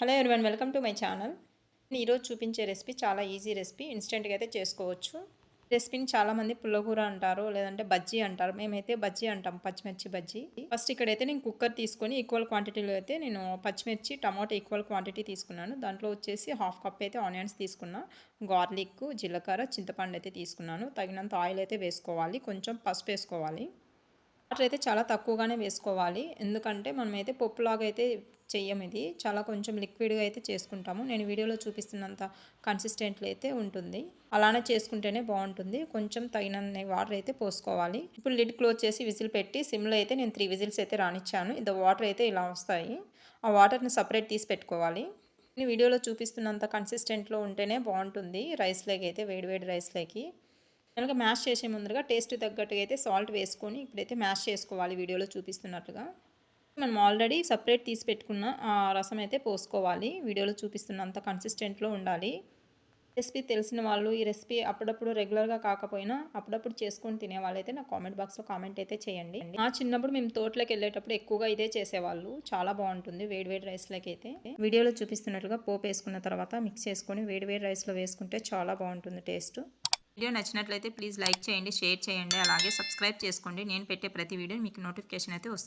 Hello everyone welcome to my channel ఈరోజు చూపించే recipe చాలా ఈజీ రెసిపీ ఇన్స్టెంట్గా అయితే చేసుకోవచ్చు. రెసిపీని చాలామంది పుల్లకూర అంటారు లేదంటే బజ్జీ అంటారు. మేమైతే బజ్జీ అంటాం పచ్చిమిర్చి బజ్జీ. ఫస్ట్ ఇక్కడైతే నేను కుక్కర్ తీసుకొని ఈక్వల్ క్వాంటిటీలో అయితే నేను పచ్చిమిర్చి టమాటో ఈక్వల్ క్వాంటిటీ తీసుకున్నాను. దాంట్లో వచ్చేసి హాఫ్ కప్ అయితే ఆనియన్స్ తీసుకున్నా. గార్లిక్ జీలకర్ర చింతపండు అయితే తీసుకున్నాను. తగినంత ఆయిల్ అయితే వేసుకోవాలి. కొంచెం పసుపు వేసుకోవాలి. వాటర్ అయితే చాలా తక్కువగానే వేసుకోవాలి. ఎందుకంటే మనమైతే పప్పులాగా అయితే చెయ్యం ఇది. చాలా కొంచెం లిక్విడ్గా అయితే చేసుకుంటాము. నేను వీడియోలో చూపిస్తున్నంత కన్సిస్టెంట్లో అయితే ఉంటుంది. అలానే చేసుకుంటేనే బాగుంటుంది. కొంచెం తగినన్ని వాటర్ అయితే పోసుకోవాలి. ఇప్పుడు లిడ్ క్లోజ్ చేసి విజిల్ పెట్టి సిమ్లో అయితే నేను త్రీ విజిల్స్ అయితే రానిచ్చాను. ఇది వాటర్ అయితే ఇలా వస్తాయి. ఆ వాటర్ని సపరేట్ తీసి పెట్టుకోవాలి. నేను వీడియోలో చూపిస్తున్నంత కన్సిస్టెంట్లో ఉంటేనే బాగుంటుంది. రైస్లోకి అయితే వేడివేడి రైస్లోకి కనుక మ్యాష్ చేసే ముందుగా టేస్ట్ తగ్గట్టుగా అయితే సాల్ట్ వేసుకొని ఇప్పుడైతే మ్యాష్ చేసుకోవాలి వీడియోలో చూపిస్తున్నట్టుగా. మనం ఆల్రెడీ సపరేట్ తీసి పెట్టుకున్న ఆ రసం అయితే పోసుకోవాలి. వీడియోలో చూపిస్తున్నంత కన్సిస్టెంట్లో ఉండాలి. రెసిపీ తెలిసిన వాళ్ళు ఈ రెసిపీ అప్పుడప్పుడు రెగ్యులర్గా కాకపోయినా అప్పుడప్పుడు చేసుకొని తినే వాళ్ళైతే నా కామెంట్ బాక్స్లో కామెంట్ అయితే చేయండి. ఆ చిన్నప్పుడు మేము తోటలోకి వెళ్ళేటప్పుడు ఎక్కువగా ఇదే చేసేవాళ్ళు. చాలా బాగుంటుంది వేడివేడి రైస్లోకి అయితే. వీడియోలో చూపిస్తున్నట్టుగా పోపు వేసుకున్న తర్వాత మిక్స్ చేసుకొని వేడివేడి రైస్లో వేసుకుంటే చాలా బాగుంటుంది టేస్ట్. వీడియో నచ్చినట్లయితే ప్లీజ్ లైక్ చేయండి షేర్ చేయండి అలాగే సబ్స్క్రైబ్ చేసుకోండి. నేను పెట్టే ప్రతి వీడియో మీకు నోటిఫికేషన్ అయితే వస్తుంది